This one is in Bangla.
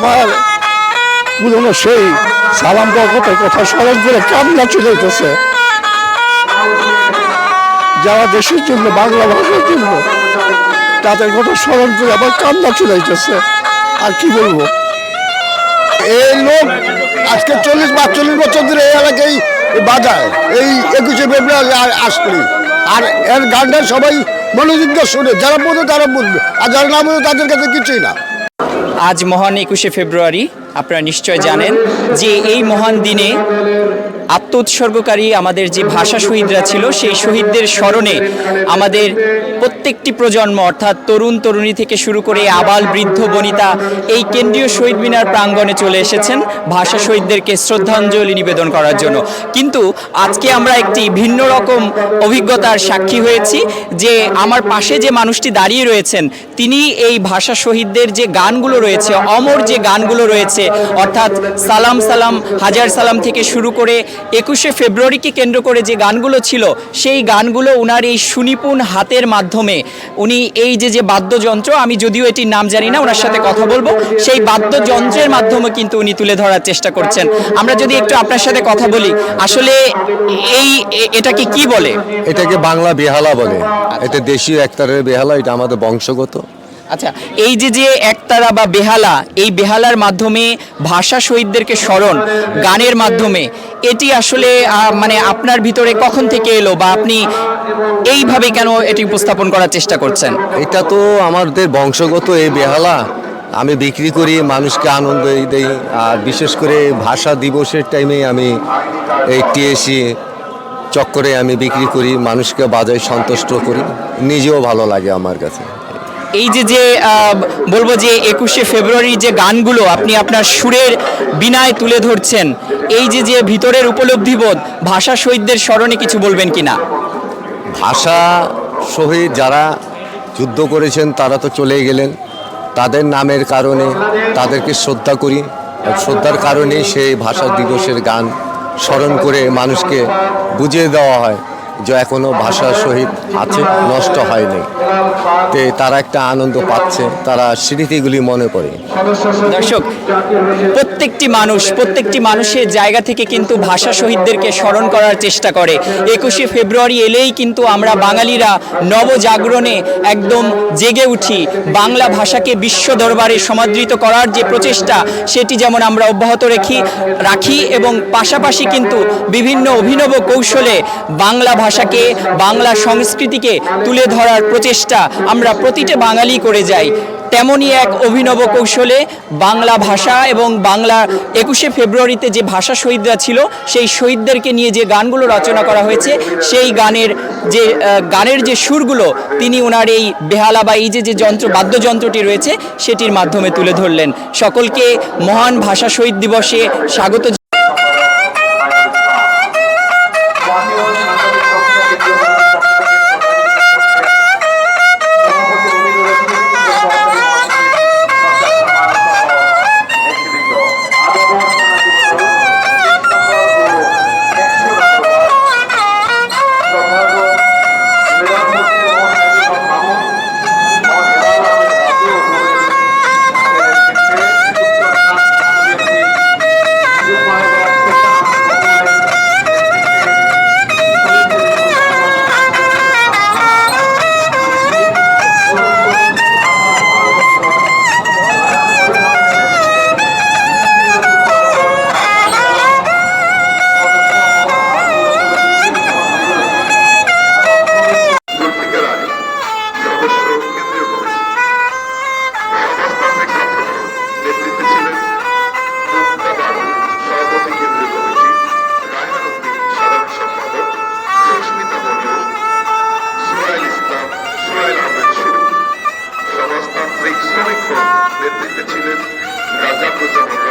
আমার পুরনো সেই সালাম দেওয়ার কথা স্মরণ করে কান্না চলে যেতেছে যারা দেশের জন্য, বাংলা ভাষার জন্য তাদের কথা স্মরণ করে আবার কান্না চলে যেতেছে আর কি বলব? এই লোক আজকে চল্লিশ পাঁচচল্লিশ বছর ধরে এই এলাকায় বাজায়। এই একুশে ফেব্রুয়ারি আ- আসবে। আর এর গানটা সবাই মনোযোগ শুনে, যারা বোঝে তারা বুঝবে আর যারা না বোঝে তাদের কাছে কিছুই না। আজ মহান একুশে ফেব্রুয়ারি, আপনারা নিশ্চয় জানেন যে এই মহান দিনে আত্মোৎসর্গকারী আমাদের যে ভাষা শহীদরা ছিল, সেই শহীদদের স্মরণে আমাদের প্রত্যেকটি প্রজন্ম, অর্থাৎ তরুণ তরুণী থেকে শুরু করে আবাল বৃদ্ধ বনিতা, এই কেন্দ্রীয় শহীদ মিনার প্রাঙ্গণে চলে এসেছেন ভাষা শহীদদেরকে শ্রদ্ধাঞ্জলি নিবেদন করার জন্য। কিন্তু আজকে আমরা একটি ভিন্ন রকম অভিজ্ঞতার সাক্ষী হয়েছি যে আমার পাশে যে মানুষটি দাঁড়িয়ে রয়েছেন, তিনি এই ভাষা শহীদদের যে গানগুলো রয়েছে, অমর যে গানগুলো রয়েছে, অর্থাৎ সালাম সালাম, হাজার সালাম থেকে শুরু করে একুশে ফেব্রুয়ারিকে কেন্দ্র করে যে গানগুলো ছিল, সেই গানগুলো উনার এই সুনিপুণ হাতের মাধ্যমে উনি এই যে যে বাদ্যযন্ত্র, আমি যদিও এটির নাম জানি না, ওনার সাথে কথা বলব, সেই বাদ্যযন্ত্রের মাধ্যমে কিন্তু উনি তুলে ধরার চেষ্টা করছেন। আমরা যদি একটু আপনার সাথে কথা বলি, আসলে এই এটাকে কি বলে? এটাকে বাংলা বেহালা বলে। এটা দেশীয় একতারের বেহালা, এটা আমাদের বংশগত। আচ্ছা এই যে যে একতারা বা বেহালা, এই বেহালার মাধ্যমে ভাষা শহীদদেরকে স্মরণ, গানের মাধ্যমে, এটি আসলে মানে আপনার ভিতরে কখন থেকে এলো বা আপনি এইভাবে কেন এটি উপস্থাপন করার চেষ্টা করছেন? এটা তো আমাদের বংশগত এই বেহালা। আমি বিক্রি করি, মানুষকে আনন্দ দেই, আর বিশেষ করে ভাষা দিবসের টাইমে আমি এই টিএসি চক্করে আমি বিক্রি করি, মানুষকে বাজায় সন্তুষ্ট করি। নিজেও ভালো লাগে আমার কাছে। এই যে যে বলব যে একুশে ফেব্রুয়ারি যে গানগুলো আপনি আপনার সুরের বিনায় তুলে ধরছেন, এই যে যে ভিতরের উপলব্ধিবোধ ভাষা শহীদদের স্মরণে কিছু বলবেন কি না ভাষা শহীদ যারা যুদ্ধ করেছেন, তারা তো চলে গেলেন। তাদের নামের কারণে তাদেরকে শ্রদ্ধা করি। শ্রদ্ধার কারণে সেই ভাষা দিবসের গান স্মরণ করে মানুষকে বুঝিয়ে দেওয়া হয় যে এখনও ভাষা শহীদ আছে, নষ্ট হয়নি। তারা একটা আনন্দ পাচ্ছে, তারা স্মৃতিগুলি মনে পড়ে দর্শক, প্রত্যেকটি মানুষ, প্রত্যেকটি মানুষের জায়গা থেকে কিন্তু ভাষা শহীদদেরকে স্মরণ করার চেষ্টা করে। একুশে ফেব্রুয়ারি এলেই কিন্তু আমরা বাঙালিরা নবজাগরণে একদম জেগে উঠি। বাংলা ভাষাকে বিশ্ব দরবারে সমাদৃত করার যে প্রচেষ্টা, সেটি যেমন আমরা অব্যাহত রেখি, রাখি এবং পাশাপাশি কিন্তু বিভিন্ন অভিনব কৌশলে বাংলা ভাষাকে, বাংলা সংস্কৃতিকে তুলে ধরার প্রচেষ্টা আমরা প্রতিটা বাঙালি করে যাই। তেমনই এক অভিনব কৌশলে বাংলা ভাষা এবং বাংলা একুশে ফেব্রুয়ারিতে যে ভাষা শহীদরা ছিল, সেই শহীদদেরকে নিয়ে যে গানগুলো রচনা করা হয়েছে, সেই গানের যে গানের যে সুরগুলো তিনি ওনার এই বেহালা বা এই যে যে যন্ত্র, বাদ্যযন্ত্রটি রয়েছে, সেটির মাধ্যমে তুলে ধরলেন। সকলকে মহান ভাষা শহীদ দিবসে স্বাগত নেতৃত্বে ছিলেন। রাজা প্রজামান